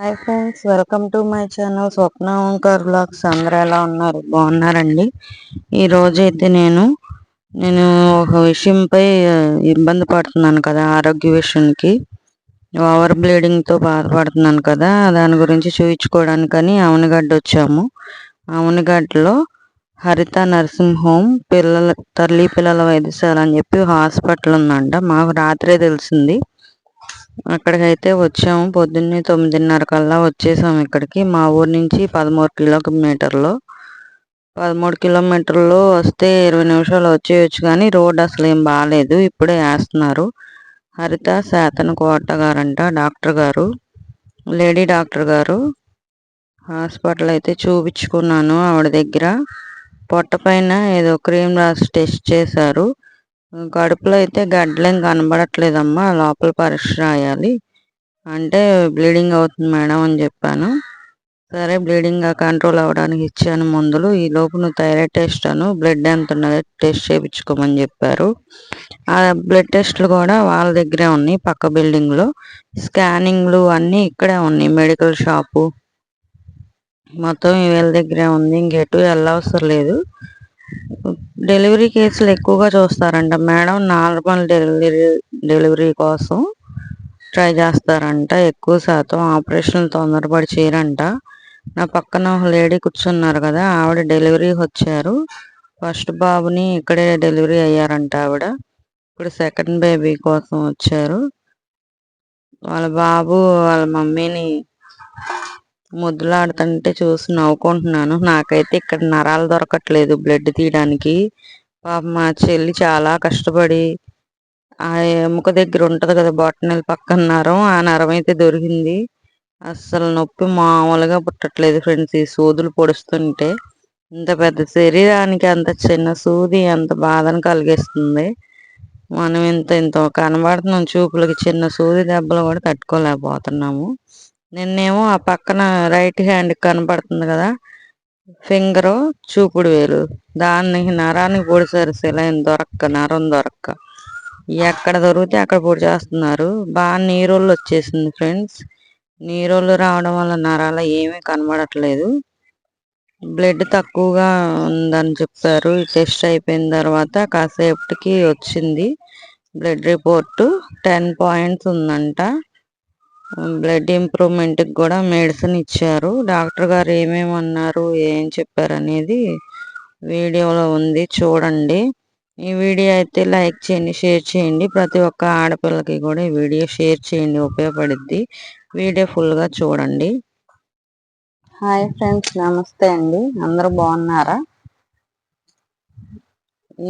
Hi friends welcome to my channel Swapna Omkar blogs. అందరూ ఎలా ఉన్నారు? బాగున్నారండి? ఈరోజు అయితే నేను నేను ఒక విషయంపై ఇబ్బంది పడుతున్నాను కదా ఆరోగ్య విషయానికి. ఓవర్ బ్లీడింగ్తో బాధపడుతున్నాను కదా దాని గురించి చూయించుకోవడానికని అవనిగడ్డ వచ్చాము అవనిగడ్డలో హరిత నర్సింగ్ హోమ్ పిల్లల తల్లి పిల్లల వైద్యశాల అని చెప్పి హాస్పిటల్ ఉందంట. మాకు రాత్రే తెలిసింది. అక్కడికైతే వచ్చాము. పొద్దున్నే తొమ్మిదిన్నర కల్లా వచ్చేసాము ఇక్కడికి. మా ఊరు నుంచి పదమూడు కిలోమీటర్లు. పదమూడు కిలోమీటర్లు వస్తే ఇరవై నిమిషాలు వచ్చేయచ్చు కానీ రోడ్ అసలు ఏం బాగాలేదు ఇప్పుడే వేస్తున్నారు. హరిత శాతన కోట గారంట డాక్టర్ గారు. లేడీ డాక్టర్ గారు. హాస్పిటల్ అయితే చూపించుకున్నాను ఆవిడ దగ్గర. పొట్ట పైన ఏదో క్రీమ్ రాసి టెస్ట్ చేశారు. కడుపులో అయితే గడ్డలేం కనబడట్లేదమ్మా లోపల పరీక్ష రాయాలి. అంటే బ్లీడింగ్ అవుతుంది మేడం అని చెప్పాను. సరే బ్లీడింగ్ కంట్రోల్ అవ్వడానికి ఇచ్చాను మందులు. ఈ లోపు నువ్వు థైరాయిడ్ టెస్ట్ అను బ్లడ్ ఎంత ఉన్నది టెస్ట్ చేయించుకోమని చెప్పారు. ఆ బ్లడ్ టెస్ట్లు కూడా వాళ్ళ దగ్గరే ఉన్నాయి పక్క బిల్డింగ్లో. స్కానింగ్లు అన్నీ ఇక్కడే ఉన్నాయి మెడికల్ షాపు. మొత్తం వీళ్ళ దగ్గరే ఉంది ఇంకెటు వెళ్ళవసరం లేదు. డెలివరీ కేసులు ఎక్కువగా చూస్తారంట. మేడం నార్మల్ డెలివరీ డెలివరీ కోసం ట్రై చేస్తారంట. ఎక్కువ శాతం ఆపరేషన్ తొందరపడి చేయరంట. నా పక్కన ఒక లేడీ కూర్చున్నారు కదా ఆవిడ డెలివరీ వచ్చారు. ఫస్ట్ బాబుని ఇక్కడే డెలివరీ అయ్యారంట ఆవిడ. ఇప్పుడు సెకండ్ బేబీ కోసం వచ్చారు. వాళ్ళ బాబు వాళ్ళ మమ్మీని ముద్దులాడుతుంటే చూసి నవ్వుకుంటున్నాను. నాకైతే ఇక్కడ నరాలు దొరకట్లేదు బ్లడ్ తీయడానికి. పాప మా చెల్లి చాలా కష్టపడి ఆ ఎముక దగ్గర ఉంటుంది కదా బొట్టనెల పక్కన నరం ఆ నరం అయితే దొరికింది. అస్సలు నొప్పి మామూలుగా పుట్టట్లేదు ఫ్రెండ్స్ ఈ సూదులు పొడుస్తుంటే. ఇంత పెద్ద శరీరానికి అంత చిన్న సూది అంత బాధను కలిగిస్తుంది. మనం ఇంత ఇంత కనబడుతున్నాం చూపులకి చిన్న సూది దెబ్బలు కూడా తట్టుకోలేకపోతున్నాము. నిన్నేమో ఆ పక్కన రైట్ హ్యాండ్ కనబడుతుంది కదా. ఫింగర్ చూపుడు వేలు. దాన్ని నరానికి పొడిసారు సిలైన్ దొరక్క నరం దొరక్క. ఎక్కడ దొరికితే అక్కడ పొడి చేస్తున్నారు. బాగా నీరోళ్ళు వచ్చేసింది ఫ్రెండ్స్. నీరోళ్ళు రావడం వల్ల నరాల ఏమీ కనబడట్లేదు. బ్లడ్ తక్కువగా ఉందని చెప్పారు టెస్ట్ అయిపోయిన తర్వాత కాసేపటికి వచ్చింది బ్లడ్ రిపోర్టు. టెన్ పాయింట్స్ ఉందంట. బ్లడ్ ఇంప్రూవ్మెంట్కి కూడా మెడిసిన్ ఇచ్చారు. డాక్టర్ గారు ఏమేమి అన్నారు ఏం చెప్పారు అనేది వీడియోలో ఉంది చూడండి. ఈ వీడియో అయితే లైక్ చేయండి షేర్ చేయండి. ప్రతి ఒక్క ఆడపిల్లకి కూడా ఈ వీడియో షేర్ చేయండి ఉపయోగపడుద్ది. వీడియో ఫుల్గా చూడండి. హాయ్ ఫ్రెండ్స్ నమస్తే అండి. అందరూ బాగున్నారా?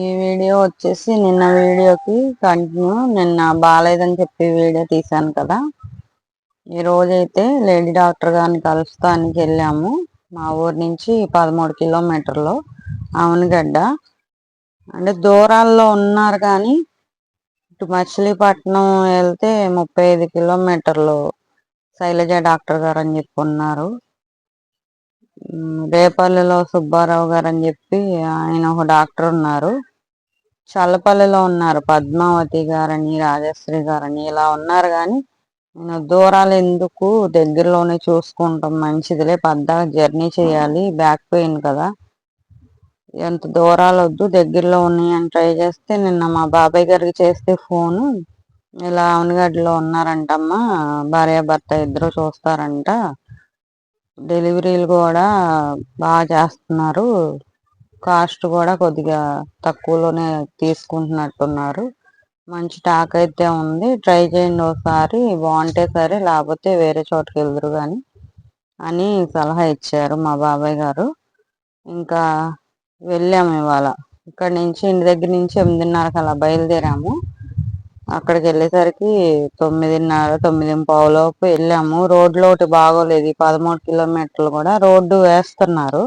ఈ వీడియో వచ్చేసి నిన్న వీడియోకి కంటిన్యూ నిన్న బాగాలేదని చెప్పి వీడియో తీశాను కదా. ఈరోజైతే లేడీ డాక్టర్ గారిని కలుస్తానికి వెళ్ళాము. మా ఊరు నుంచి పదమూడు కిలోమీటర్లు. అవునగడ్డ అంటే దూరాల్లో ఉన్నారు కానీ ఇటు మచిలీపట్నం వెళ్తే ముప్పై ఐదు కిలోమీటర్లు శైలజ డాక్టర్ గారు అని చెప్పి ఉన్నారు రేపల్లిలో సుబ్బారావు గారు అని చెప్పి ఆయన ఒక డాక్టర్ ఉన్నారు. చల్లపల్లిలో ఉన్నారు పద్మావతి గారని రాజశ్రీ గారని ఇలా ఉన్నారు కానీ దూరాలు ఎందుకు దగ్గరలోనే చూసుకుంటాం మంచిదిలే. పెద్ద జర్నీ చేయాలి. బ్యాక్ పెయిన్ కదా. ఎంత దూరాలు వద్దు. దగ్గరలో ఉన్నాయని ట్రై చేస్తే నిన్న మా బాబాయ్ గారికి చేస్తే ఫోను. ఇలా అవనగడ్డలో ఉన్నారంటమ్మా. భార్యాభర్త ఇద్దరు చూస్తారంట. డెలివరీలు కూడా బాగా చేస్తున్నారు. కాస్ట్ కూడా కొద్దిగా తక్కువలోనే తీసుకుంటున్నట్టున్నారు. మంచి టాక్ అయితే ఉంది. ట్రై చేయండి ఒకసారి. బాగుంటే సరే లేకపోతే వేరే చోటుకి వెళ్దురు కానీ అని సలహా ఇచ్చారు మా బాబాయ్ గారు. ఇంకా వెళ్ళాము ఇవాళ. ఇక్కడ నుంచి ఇంటి దగ్గర నుంచి ఎనిమిదిన్నరకు అలా బయలుదేరాము. అక్కడికి వెళ్ళేసరికి తొమ్మిదిన్నర తొమ్మిది పావులోపు వెళ్ళాము. రోడ్లో ఒకటి బాగోలేదు. పదమూడు కిలోమీటర్లు కూడా రోడ్డు వేస్తున్నారు.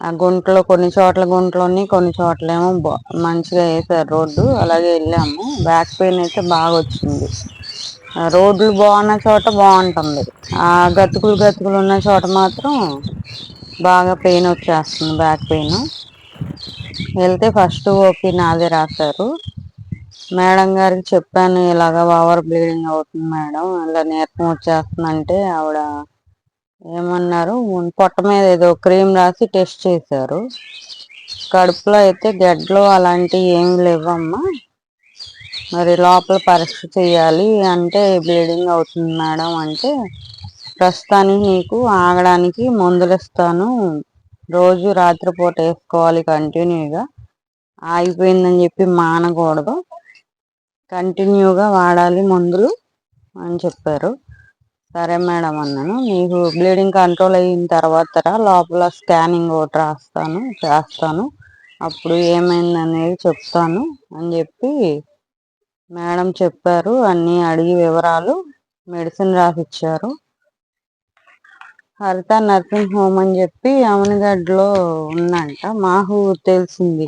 ఆ గుంటలో కొన్ని చోట్ల గుంటలోని కొన్ని చోట్ల ఏమో మంచిగా వేసారు రోడ్డు. అలాగే వెళ్ళాము. బ్యాక్ పెయిన్ అయితే బాగా వచ్చింది. రోడ్లు బాగున్న చోట బాగుంటుంది. ఆ గతుకులు గతుకులు ఉన్న చోట మాత్రం బాగా పెయిన్ వచ్చేస్తుంది బ్యాక్ పెయిన్. వెళ్తే ఫస్ట్ ఓపీ నాదే రాశారు. మేడం గారికి చెప్పాను ఇలాగ ఓవర్ బ్లీడింగ్ అవుతుంది మేడం. అలా నీరసం వచ్చేస్తుందంటే ఆవిడ ఏమన్నారు? పొట్ట మీద ఏదో క్రీమ్ రాసి టెస్ట్ చేశారు. కడుపులో అయితే గడ్డలు అలాంటివి ఏమి లేవమ్మా. మరి లోపల పరీక్ష చేయాలి అంటే బ్లీడింగ్ అవుతుంది మేడం అంటే ప్రస్తుతానికి నీకు ఆగడానికి మందులు ఇస్తాను. రోజు రాత్రిపూట వేసుకోవాలి కంటిన్యూగా. ఆగిపోయిందని చెప్పి మానకూడదు. కంటిన్యూగా వాడాలి మందులు అని చెప్పారు. సరే మేడం అన్నాను. మీకు బ్లీడింగ్ కంట్రోల్ అయిన తర్వాత లోపల స్కానింగ్ ఒకటి రాస్తాను చేస్తాను. అప్పుడు ఏమైంది అనేది చెప్తాను అని చెప్పి మేడం చెప్పారు. అన్నీ అడిగి వివరాలు మెడిసిన్ రాసిచ్చారు. హరిత నర్సింగ్ హోమ్ అని చెప్పి అమనగడ్డలో ఉందంట. మాకు తెలిసింది.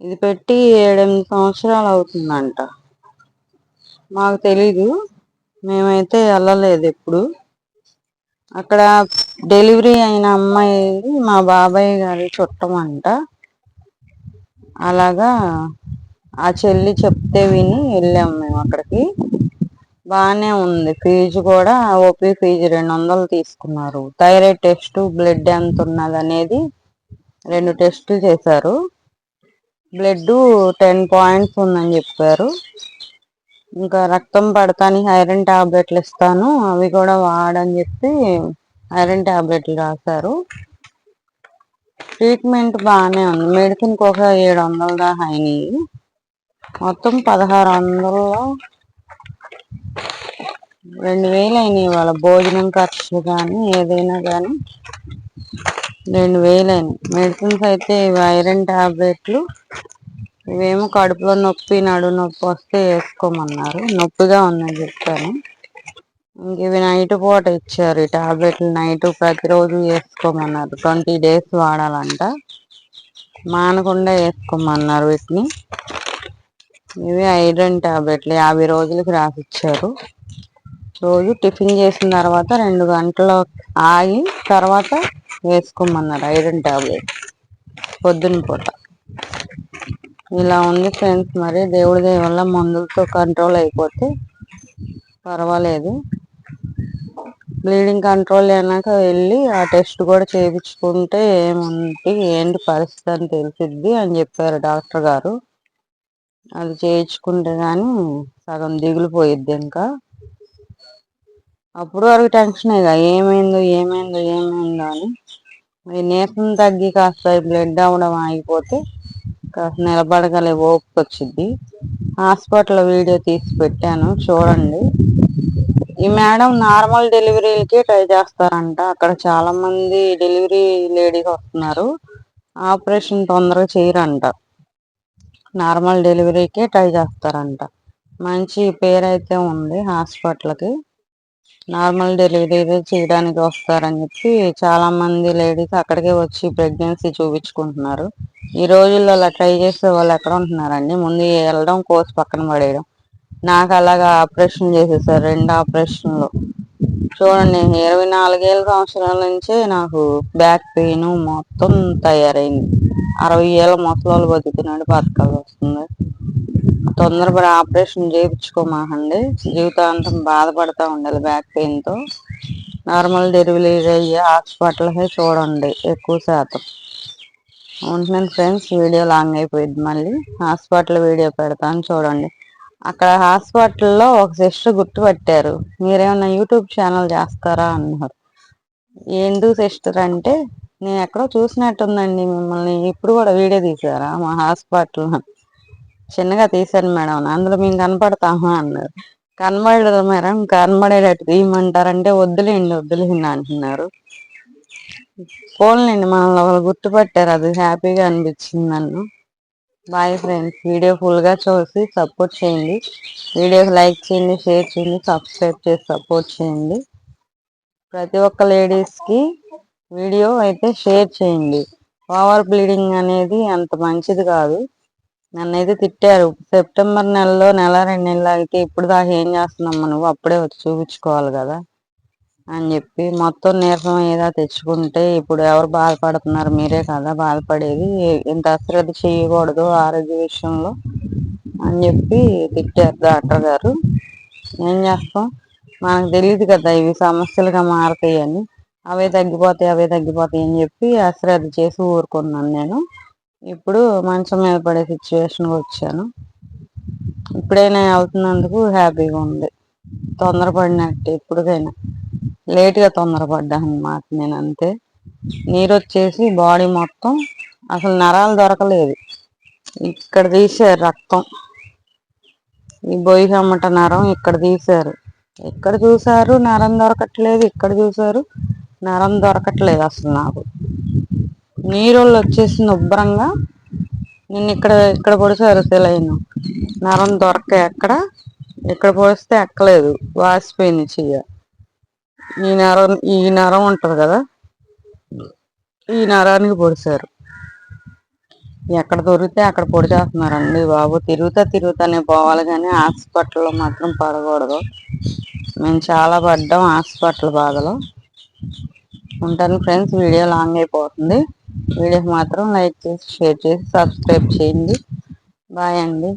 ఇది పెట్టి ఏడెనిమిది సంవత్సరాలు అవుతుందంట. మాకు తెలీదు. మేమైతే వెళ్ళలేదు ఎప్పుడు. అక్కడ డెలివరీ అయిన అమ్మాయి మా బాబాయ్ గారి చుట్టమంట. అలాగా ఆ చెల్లి చెప్తే విని వెళ్ళాము మేము అక్కడికి. బాగానే ఉంది. ఫీజు కూడా ఓపీ ఫీజు రెండు వందలు తీసుకున్నారు. థైరాయిడ్ టెస్ట్ బ్లడ్ ఎంత ఉన్నది అనేది రెండు టెస్టులు చేశారు. బ్లడ్ టెన్ పాయింట్స్ ఉందని చెప్పారు. ఇంకా రక్తం పడతాని ఐరన్ టాబ్లెట్లు ఇస్తాను అవి కూడా వాడని చెప్పి ఐరన్ టాబ్లెట్లు రాశారు. ట్రీట్మెంట్ బాగానే ఉంది. మెడిసిన్కి ఒక ఏడు వందల దాకా అయినాయి. మొత్తం పదహారు వందల్లో రెండు వేలు అయినాయి వాళ్ళ భోజనం ఖర్చు కానీ ఏదైనా కానీ రెండు వేలు అయినాయి. మెడిసిన్స్ అయితే ఐరన్ టాబ్లెట్లు ఇవేమో కడుపులో నొప్పి నడు నొప్పి వస్తే వేసుకోమన్నారు. నొప్పిగా ఉందని చెప్పాను. ఇంక ఇవి నైట్ పూట ఇచ్చారు ఈ టాబ్లెట్లు. నైట్ ప్రతిరోజు వేసుకోమన్నారు. ట్వంటీ డేస్ వాడాలంట. మానకుండా వేసుకోమన్నారు వీటిని. ఇవి ఐరన్ టాబ్లెట్లు. యాభై రోజులకి రాసిచ్చారు. రోజు టిఫిన్ చేసిన తర్వాత రెండు గంటలు ఆగి తర్వాత వేసుకోమన్నారు ఐరన్ టాబ్లెట్ పొద్దున పూట. ఇలా ఉంది ఫ్రెండ్స్. మరి దేవుడి దయ వల్ల మందులతో కంట్రోల్ అయిపోతే పర్వాలేదు. బ్లీడింగ్ కంట్రోల్ అయినాక వెళ్ళి ఆ టెస్ట్ కూడా చేయించుకుంటే ఏముంది ఏంటి పరిస్థితి అని తెలిసిద్ది అని చెప్పారు డాక్టర్ గారు. అది చేయించుకుంటే కానీ సగం దిగులు పోయిద్ది ఇంకా. అప్పుడు వరకు టెన్షన్ ఇక ఏమైందో ఏమైందో ఏమైందో అని. నీరసం తగ్గి కాస్త బ్లడ్ అవ్వడం ఆగిపోతే నిలబడగలే ఓపిక వచ్చింది హాస్పిటల్ వీడియో తీసి పెట్టాను చూడండి. ఈ మేడం నార్మల్ డెలివరీలకి ట్రై చేస్తారంట. అక్కడ చాలా మంది డెలివరీ లేడీస్ వస్తున్నారు. ఆపరేషన్ తొందరగా చేయరంట. నార్మల్ డెలివరీకే ట్రై చేస్తారంట. మంచి పేరు అయితే ఉంది హాస్పిటల్కి. నార్మల్ డెలివరీ చేయడానికి వస్తారని చెప్పి చాలా మంది లేడీస్ అక్కడికే వచ్చి ప్రెగ్నెన్సీ చూపించుకుంటున్నారు. ఈ రోజుల్లో అలా ట్రై చేసే వాళ్ళు ఎక్కడ ఉంటున్నారండి? ముందు వెళ్ళడం కోర్స్ పక్కన పడేయడం. నాకు అలాగా ఆపరేషన్ చేసేసారు రెండు ఆపరేషన్లు. చూడండి ఇరవై నాలుగేళ్ళ సంవత్సరాల నుంచే నాకు బ్యాక్ పెయిన్ మొత్తం తయారైంది. అరవై ఏళ్ళ ముసలోళ్ళు బతుకుతున్నాడు బతకాల్సి వస్తుంది. తొందరపడి ఆపరేషన్ చేయించుకోమాకండి. జీవితాంతం బాధపడతా ఉండాలి బ్యాక్ పెయిన్తో నార్మల్ డెలివరీ అయ్యే హాస్పిటల్కే చూడండి ఎక్కువ శాతం. ఉంటున్నాను ఫ్రెండ్స్ వీడియో లాంగ్ అయిపోయింది మళ్ళీ. హాస్పిటల్ వీడియో పెడతాను చూడండి. అక్కడ హాస్పిటల్లో ఒక సిస్టర్ గుర్తుపట్టారు. మీరేమన్నా యూట్యూబ్ ఛానల్ చేస్తారా అన్నారు. ఎందుకు సిస్టర్ అంటే నేను ఎక్కడో చూసినట్టుందండి మిమ్మల్ని. ఇప్పుడు కూడా వీడియో తీసారా మా హాస్పిటల్ చిన్నగా తీశాను మేడం. అందులో మేము కనపడతామా అన్నారు. కనబడదు మేడం. కనబడేటట్టు తీయమంటారంటే వద్దులేండి వద్దులేండి అంటున్నారు. పోన్లేండి మనల్ని వాళ్ళు గుర్తుపట్టారు. అది హ్యాపీగా అనిపించింది నన్ను. బాయ్ ఫ్రెండ్స్ వీడియో ఫుల్గా చూసి సపోర్ట్ చేయండి. వీడియోకి లైక్ చేయండి షేర్ చేయండి సబ్స్క్రైబ్ చేసి సపోర్ట్ చేయండి. ప్రతి ఒక్క లేడీస్కి వీడియో అయితే షేర్ చేయండి. ఓవర్ బ్లీడింగ్ అనేది అంత మంచిది కాదు. నన్ను అయితే తిట్టారు. సెప్టెంబర్ నెలలో నెల రెండు నెలలు అయితే ఇప్పుడు దాకా ఏం చేస్తున్నామ్మా నువ్వు? అప్పుడే వచ్చి చూపించుకోవాలి కదా అని చెప్పి మొత్తం నీరసం ఏదో తెచ్చుకుంటే ఇప్పుడు ఎవరు బాధపడుతున్నారు మీరే కదా బాధపడేది. ఇంత అశ్రద్ధ చేయకూడదు ఆరోగ్య విషయంలో అని చెప్పి తిట్టారు డాక్టర్ గారు. ఏం చేస్తాం? మనకు తెలియదు కదా ఇవి సమస్యలుగా మారుతాయి అని అవే తగ్గిపోతాయి అవే తగ్గిపోతాయి అని చెప్పి అశ్రద్ధ చేసి ఊరుకున్నాను నేను. ఇప్పుడు మంచం మీద పడే సిచ్యువేషన్కి వచ్చాను. ఇప్పుడైనా వెళ్తున్నందుకు హ్యాపీగా ఉంది. తొందరపడినట్టు ఎప్పటికైనా లేట్గా తొందరపడ్డా అనమాట నేను అంతే. నీరు వచ్చేసి బాడీ మొత్తం అసలు నరాలు దొరకలేదు. ఇక్కడ తీసారు రక్తం. ఈ బొయ్యమ్మట నరం ఇక్కడ తీశారు. ఎక్కడ చూసారు నరం దొరకట్లేదు ఇక్కడ చూసారు నరం దొరకట్లేదు అసలు నాకు. నీరోళ్ళు వచ్చేసింది ఉబ్బరంగా నిన్న ఇక్కడ ఇక్కడ పొడిచారు సెలైన్ నరం దొరక ఎక్కడ? ఇక్కడ పొడిస్తే ఎక్కలేదు. వాసిపోయింది చెయ్య. ఈ నరం ఈ నరం ఉంటుంది కదా? ఈ నరానికి పొడిచారు ఎక్కడ దొరికితే అక్కడ పొడి చేస్తున్నారండి బాబు. తిరుగుతా తిరుగుతానే పోవాలి కానీ హాస్పిటల్లో మాత్రం పడకూడదు. మేము చాలా పడ్డాం హాస్పిటల్ బాధలో. ఉంటాను ఫ్రెండ్స్ వీడియో లాంగ్ అయిపోతుంది. వీడియోకి మాత్రం లైక్ చేసి షేర్ చేసి సబ్స్క్రైబ్ చేయండి. బాయ్ అండి.